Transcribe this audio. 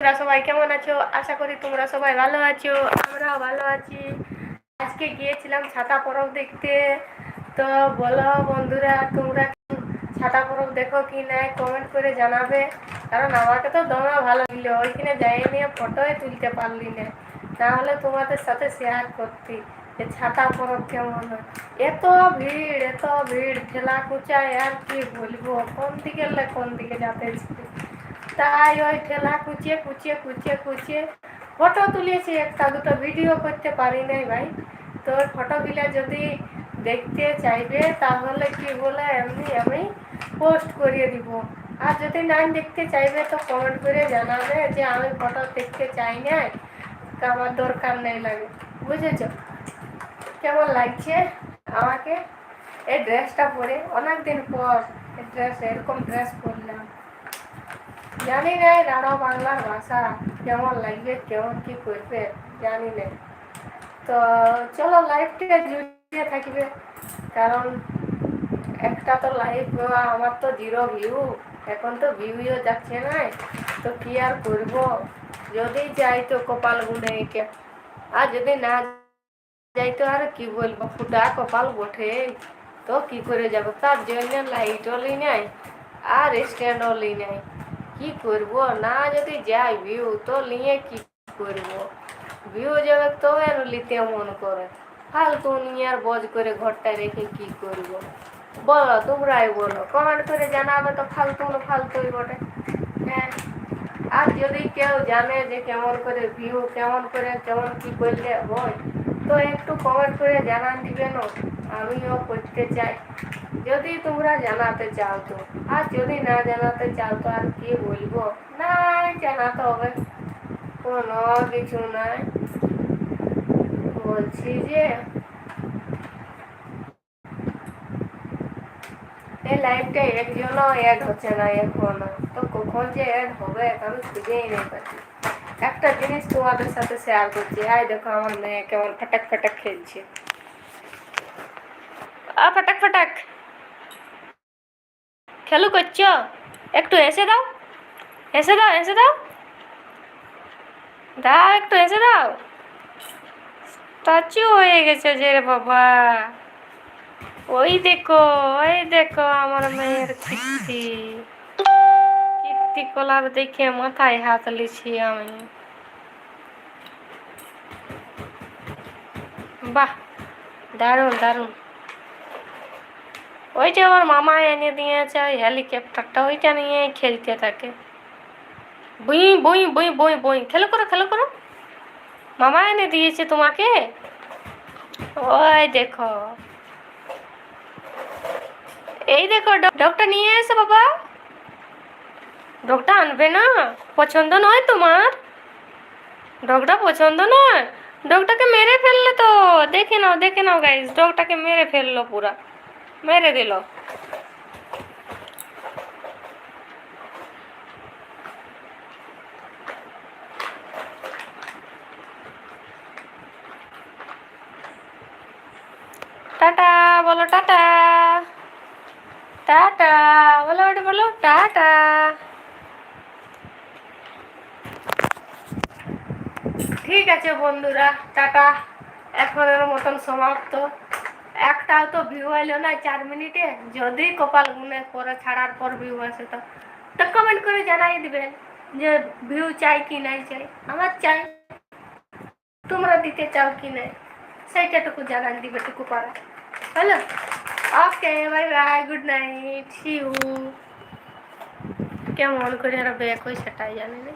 তোমরা সবাই কেমন আছো? আশা করি তোমরা সবাই ভালো আছো, আমরাও ভালো আছি। আজকে গিয়েছিলাম ছাতা পরব দেখতে। তো বলো বন্ধুরা, তোমরা ছাতা পরব দেখো কি নাই? কমেন্ট করে জানাবে। কারণ আমাকে তো দমে ভালো লাগল ওইখানে যাই নিয়ে ফটোই তুলতে পারলি না। তাহলে তোমাদের সাথে শেয়ার করতি যে ছাতা পরব কেমন হয়। এত ভিড় এত ভিড় ঠেলা কুচায় আর কি বলব? কোন দিকে কোন দিকে যাতে তাই ওই ঠেলা কুচিয়ে কুচিয়ে কুচিয়ে কুচিয়ে ফটো তুলেছি একটা দুটো ভিডিও করতে পারি নাই ভাই। তো ফটোগুলো যদি দেখতে চাইবে, তাহলে কি বলে এমনি আমি পোস্ট করিয়ে দিব। আর যদি না দেখতে চাইবে, তো কমেন্ট করে জানাবে যে আমি ফটো দেখতে চাই না আমার দরকার নেই লাগে বুঝেছ? কেমন লাগছে আমাকে? এই ড্রেসটা পরে অনেক দিন পর ড্রেস এরকম ড্রেস পরলাম। জানি না রাঢ় বাংলার ভাষা কেমন লাগবে, কেমন কি করবে জানি না তো চলো লাইফটা জুড়ে থাকবে, কারণ একটা তো লাইভ আমার তো জিরো ভিউ এখন তো ভিউও যাচ্ছে না, তো কি আর করব? যদি যাই তো কপাল গুনে আর যদি না যাই তো আর কি বলব? ফুটা কপাল বটে, তো কি করে যাব? তার জন্য লাইটও লি নাই, আর স্ট্যান্ডও লি নাই। কি করব? না যদি যাই ভিউ তো নিয়ে কি করব? ভিউ যাবে তবে নিতে মন করে। ফালতু নিয়ে আর বজ করে ঘরটা রেখে কি করব? বলো, তোমরাই বলো। কমেন্ট করে জানাবে তো ফালতু না ফালতুই বটে। হ্যাঁ। আর যদি কেউ জানে যে কেমন করে ভিউ কেমন করে, কেমন কি করলে হয় তো একটু কমেন্ট করে জানান দিবেন আমিও করতে চাই। যদি তোমরা জানাতে চাও তো, আর যদি না জানাতে চাও তো আর কি বলব? নাই, জানাতে হবে। কোনো কিছু নাই। বলছি যে এই লাইভটা একজনও অ্যাড হচ্ছে না এখন। তো কখন যে অ্যাড হবে আমি খুঁজেই নেই। পাচ্ছি একটা জিনিস তোমাদের সাথে শেয়ার করছি। আই দেখো আমার মেয়ে কেমন ফটাক ফটাক খেলছে। আ, ফটাক ফটাক। খেলু করছ? একটু এসে দাও। এসে দাও এসে দাও। দাও, একটু এসে দাও। স্ট্যাচু হয়ে গেছে যে রে বাবা। ওই দেখো ওই দেখো আমার মেয়ের কীর্তি কীর্তি কলার দেখে মাথায় হাত লিছি আমি। বাহ, দারুণ দারুণ। ওইটা আমার মামা এনে দিয়েছে, ওই হেলিকপ্টারটা ওইটা নিয়ে খেলতে থাকে। বই বই বই বই বই, খেলো করো খেলো করো। মামা এনে দিয়েছে তোমাকে? ওই দেখো। এই দেখো ডগটা নিয়ে এসে বাবা। ডগটা আনবে না? পছন্দ নয় তোমার? ডগটা পছন্দ নয়? ডগটাকে মেরে ফেললে তো। দেখে নাও দেখে নাও গাইস ডগটাকে মেরে ফেলল পুরা। মেরে দিল। টাটা, বলো টাটা। টাটা বলো বলো, টাটা। ঠিক আছে বন্ধুরা, টাটা। এখনের মতন সমাপ্ত। একটাও তো ভিউ এলো না চার মিনিটে। যদি কপাল গুনে পরে ছাড়ার পর ভিউ আসে তো। কমেন্ট করে জানাই দিবেন যে ভিউ চাই কি নাই চাই। আমার চাই তোমরা দিতে চাও কি নাই। সেইটাটুকু জানান দিবে টুকু পারা hello okay bye bye good night see you কেমন করে আর ব্যাক হয় সেটাই জানি না।